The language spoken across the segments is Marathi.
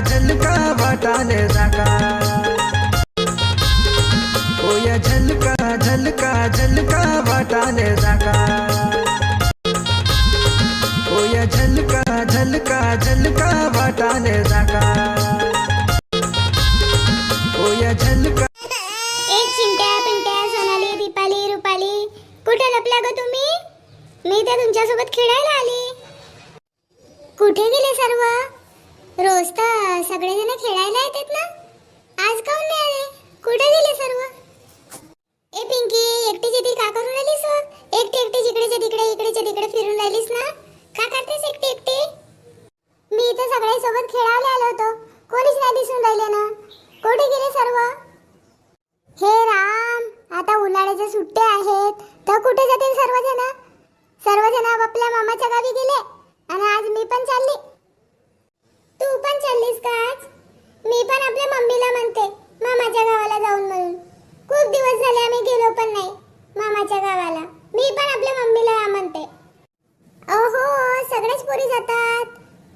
झलका वाटाले जाका ओया झलका झलका झलका वाटाले जाका ओया झलका झलका झलका वाटाले जाका झलका एक चिंट्या पिंट्या सोनाली दीपाली रुपाली. कुठे लपल्या ग तुम्ही? मी तर तुमच्यासोबत खेळायला आली. कुठे गेले सर्व? रोज तर सगळेजण खेळायला येतात ना. आज काऊन नाही आले? कुठे गेले सर्व? ए पिंकी एकटीच येते का करून राहिलीस हो? एकटी एकटी जिकडेच्या तिकडे इकडेच्या तिकडे फिरून राहिलीस ना? का करतेस एकटी एकटी? मी इथे सगळ्यांसोबत खेळायला आलो होतो. कोणीच नाही दिसून राहिले ना. कुठे गेले सर्व? हे राम आता उन्हाळ्याच्या सुट्ट्या आहेत. तर कुठे जातील सर्वजण? सर्वजण आपल्या मामाच्या गावी गेले. आणि आज मी पण चालली तू पण चाललीस का आज मी पण आपल्या मम्मीला म्हणते मामाच्या गावाला जाऊन म्हणून खूप दिवस झाले आम्ही गेलो पण नाही मामाच्या गावाला मी पण आपल्या मम्मीला म्हणते ओहो सगळेच पोरी जातात.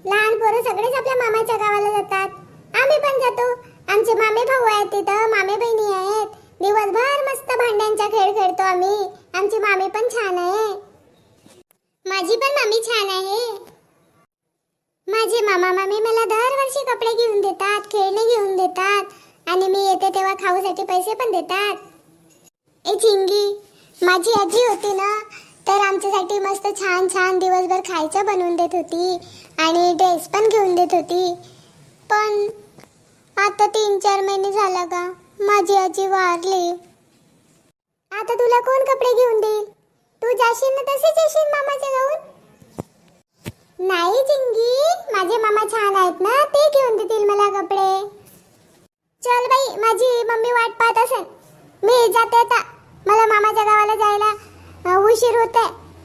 लहान पोरं सगळेच आपल्या मामाच्या गावाला जातात. आम्ही पण जातो. आमचे मामे भाऊ आहेत तिथं. मामे बहिणी आहेत. दिवसभर मस्त भांड्यांचा खेळ खेळतो आम्ही. आमचे मामी पण छान आहे. माझी पण मामी छान आहे. माझे मामा मामी मला दरवर्षी कपडे घेऊन देतात खेळणे घेऊन देतात. आणि मी येते तेव्हा खाऊसाठी पैसे पण देतात. ए चिंगी माझी आजी होती ना तर आमच्यासाठी मस्त छान छान दिवसभर खायचं बनवून देत होती आणि ड्रेस पण घेऊन देत होती. पण आता तीन चार महिने झाला का? माझी आजी वारली. आता तुला कोण कपडे घेऊन देईल? तू जाशील ना तसेच येशील मामाच्या गाऊन नाही चिंगी माझे मामा छान आहेत ना ते घेऊन देतील मला कपडे. चल बाई माझी मम्मी वाट पाहत असेल. मी जाते आता. मला मामाच्या गावाला जायला उशीर होते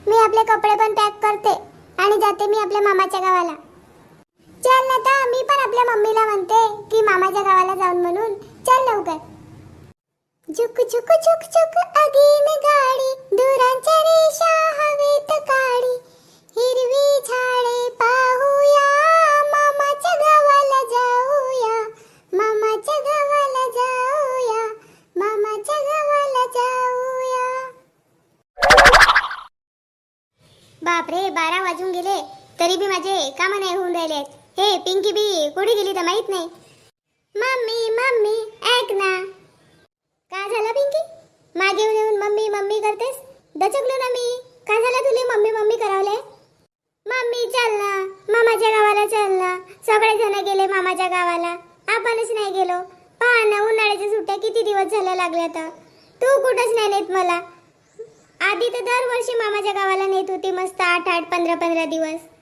मी आपले कपडे पण पॅक करते आणि जाते मी आपल्या मामाच्या गावाला. चल ना आता मी पण आपल्या मम्मीला म्हणते की मामाच्या गावाला जाऊन म्हणून. चल लवकर. झुक झुक झुक झुक अगीन गाडी. दुरांच्या रेषा हवेत काळी हिरवी झाडे पा तरी कामं नाही होऊन राहिले हे पिंकी बी कुठे गेली तर माहीत नाही. मम्मी मम्मी ऐक ना. काय झालं पिंकी? मागे येऊन येऊन मम्मी मम्मी करतेस? दचकलो ना मी. काय झालं तुले मम्मी मम्मी करावले? मम्मी चल ना. मामाच्या गावाला चल ना. सगळे जण गेले मामाच्या गावाला. आपणच नाही गेलो. पहा ना उन्हाळ्याच्या सुट्ट्या किती दिवस झाल्या लागल्या तर तू कुठंच नाही नेत मला. आधी तर दरवर्षी मामाच्या गावाला नेत होती मस्त आठ आठ पंधरा पंधरा दिवस.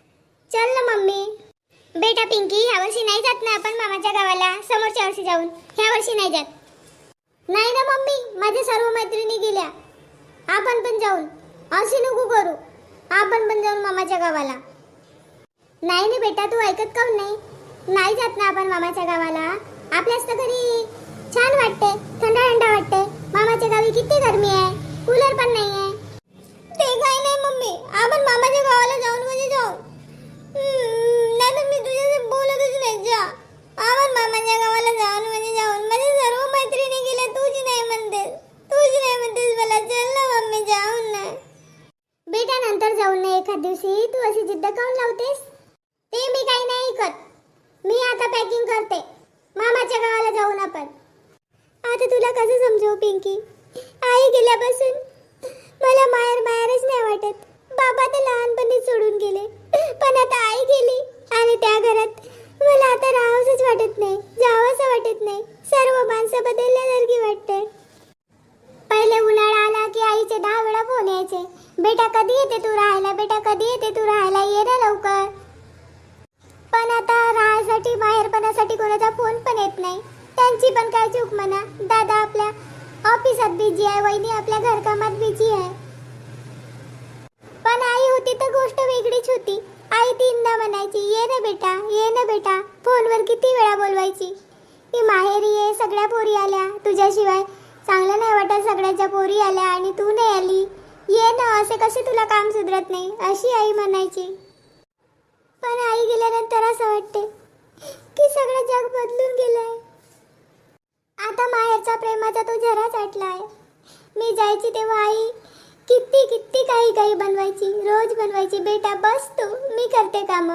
चल ना मम्मी. बेटा पिंकी ह्या वर्षी नाही जात ना आपण मामाच्या गावाला? समोरच्या वर्षी जाऊन. ह्या वर्षी नाही जात. नाही ना मम्मी माझ्या सर्व मैत्रिणी गेल्या. आपण पण जाऊन. अशी नको करू. आपण पण जाऊन मामाच्या गावाला. नाही ना बेटा तू ऐकत काऊन नाही? नाही जात ना आपण मामाच्या गावाला. आपल्याच तर घरी. छान वाटते. थंड थंड वाटते. मामाच्या गावी किती गरमी आहे. कूलर पण नाही आहे ते काही नाही मम्मी. आपण मामाच्या गावाला जाऊन म्हणजे जाऊ नाही तर मी तुझ्याशी बोलतच नाही जा आपण मामाच्या गावाला जाऊन म्हणजे जाऊन माझ्या सर्व मैत्रिणी गेल्या तुझी नाही म्हणते तुझी नाही म्हणतेस मला चल ना मम्मी जाऊन ना बेटा नंतर जाऊन ना एखाद दिवशी तू अशी जिद्द काऊन लावतेस ते मी काही नाही ऐकत मी आता पॅकिंग करते मामाच्या गावाला जाऊन आपण आता तुला कसं समजवू पिंकी आई गेल्यापासून मला माहेर बाहेरच नाही वाटत बाबा तर लहानपणी सोडून गेले. पण आता आई गेली आणि त्या घरात मला आता राहावंसच वाटत नाही जावंसं वाटत नाही. सर्व माणसं बदलल्यासारखी वाटते. पहिले उन्हाळा आला की आईचे दहा वेळा फोन यायचे. बेटा कधी येते तू राहायला? बेटा कधी येते तू राहायला? ये ना लवकर. पण आता राहायसाठी बाहेरपणासाठी कोणाचा फोन पण येत नाही. त्यांची पण काय चूक म्हणा. दादा आपल्या ऑफिसात बिझी आहे वहिनी आपल्या घरकामात बिझी आहे. तर गोष्ट वेगळीच होती. आई तीनदा म्हणायची ये ना बेटा ये ना बेटा फोनवर किती वेळा बोलवायची? मी माहेरी ये सगळ्या पोरी आल्या तुझ्याशिवाय चांगलं नाही वाटत सगळ्याच्या पोरी आल्या आणि तू नाही आली. ये ना असे कसे तुला काम सुधरत नाही? अशी आई म्हणायची. पण आई गेल्यानंतर असं वाटते की सगळं जग बदलून गेलंय. आता माहेरचा प्रेमाचा तो झरा आहे. मी जायची तेव्हा आई किती किती काही काही बनवायची रोज बनवायची. बेटा बस तू. मी करते काम.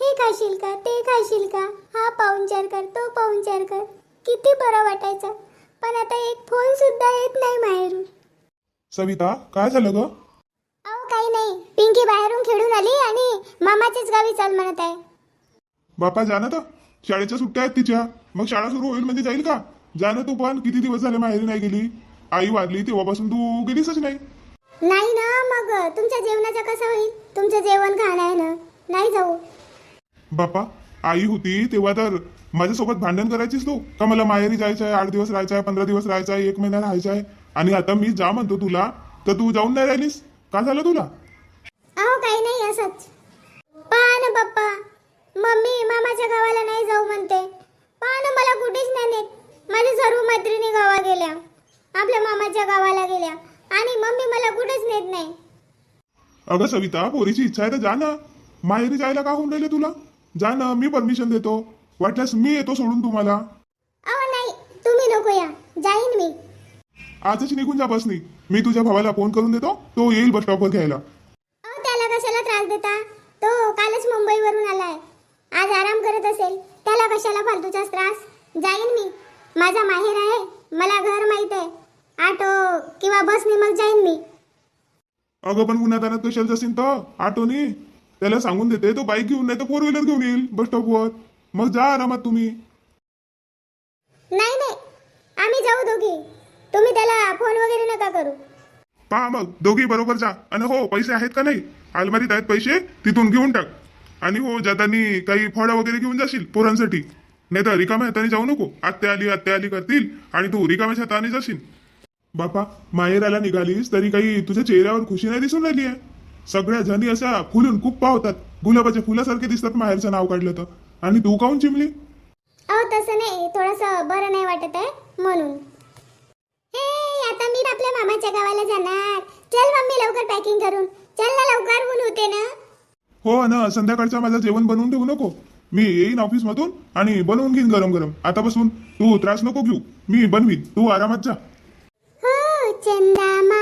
हे खाशील का? ते खाशील का? हा पाहुणचार कर तो पाहुणचार कर. किती बरं वाटायचं. पण आता एक फोन सुद्धा येत नाही माहेरून. सविता काय झालं ग? अहो काही नाही. पिंकी बाहेरून खेळून आली आणि मामाच्याच गावी चाल म्हणत आहे. बापा जा ना तर शाळेच्या सुट्ट्या आहेत तिच्या. मग शाळा सुरू होईल म्हणजे जाईल का? जा ना तू पण. किती दिवस झाले माहेरी नाही गेली? आई वारली तेव्हापासून तू गेलीसच नाही. नाही ना मग. तुमच्या जेवणाचा कसा होईल? तुमचं जेवण खाणं आहे ना? नाही जाऊ. बापा आई होती तेव्हा तर माझ्यासोबत भांडण करायचीस तू? का मला माहेरी जायचं आहे आठ दिवस राहायचं आहे पंधरा दिवस राहायचं आहे एक महिना राहायचं आहे आणि आता मी जा म्हणतो तुला तर तू जाऊन नाही राहिलीस? का झालं तुला अहो काही नाही असंच पहा ना पप्पा मम्मी मामाच्या गावाला नाही जाऊ म्हणते पहा ना मला कुठेच नाही नेत माझ्या सर्व मैत्रिणी गावा गेल्या आपल्या मामाच्या गावाला गेल्या आणि मम्मी मला कुठेच नेत नाही अगं सविता पोरीची इच्छा आहे तर जा ना. माहेरी जायला का होऊन राहिले तुला? जा ना मी परमिशन देतो. वाटल्यास मी येतो सोडून तुम्हाला. अहो नाही तुम्ही नको या. जाईन मी. आजच निघून जा बसनी. मी तुझ्या भावाला फोन करून देतो. तो येईल बस स्टॉपवर घ्यायला. अहो त्याला कशाला त्रास देता? तो कालच मुंबईवरून आलाय. आज आराम करत असेल. त्याला कशाला फालतूचा त्रास? जाईन मी. माझा माहेर आहे. मला घर माहीत आहे. ऑटो किंवा बसने मग जाईन मी. अगं पण उन्हात आणत कशाला जाशील तर? आटोनी त्याला सांगून देते तो बाईक घेऊन नाही तर फोर व्हीलर घेऊन येईल बस स्टॉपवर मग जा आरामात तुम्ही. नाही नाही. आम्ही जाऊ दोघी. तुम्ही त्याला फोन वगैरे नका करू. पहा मग दोघी बरोबर जा. आणि हो पैसे आहेत का नाही? अलमारीत आहेत पैसे तिथून घेऊन टाक. आणि हो जातानी काही फळं वगैरे घेऊन जाशील पोरांसाठी. नाही तर रिकाम्या हाताने जाऊ नको. आत्या आली आत्या आली करतील. आणि तू रिकाम्याच्या हाताने जाशील. बापा माहेराला निघालीस तरी काही तुझ्या चेहऱ्यावर खुशी नाही दिसून राहिली आहे? सगळ्या जणी अशा फुलून खूप पावतात. गुलाबाच्या फुलासारखे दिसतात माहेरचं नाव काढलं तर. आणि तू काऊन चिमली? अहो तसं नाही. थोडंसं बरं नाही वाटत आहे म्हणून. हे आता मी आपल्या मामाच्या गावाला जाणार. चल मम्मी लवकर पॅकिंग करून. चल ना लवकर ऊन होते ना. हो ना संध्याकाळचं माझं जेवण बनवून ठेवू नको. मी येईन ऑफिस मधून आणि बनवून घेईन गरम गरम आतापासून तू त्रास नको घेऊ. मी बनवीन. तू आरामात जा. हो चंदा मामा से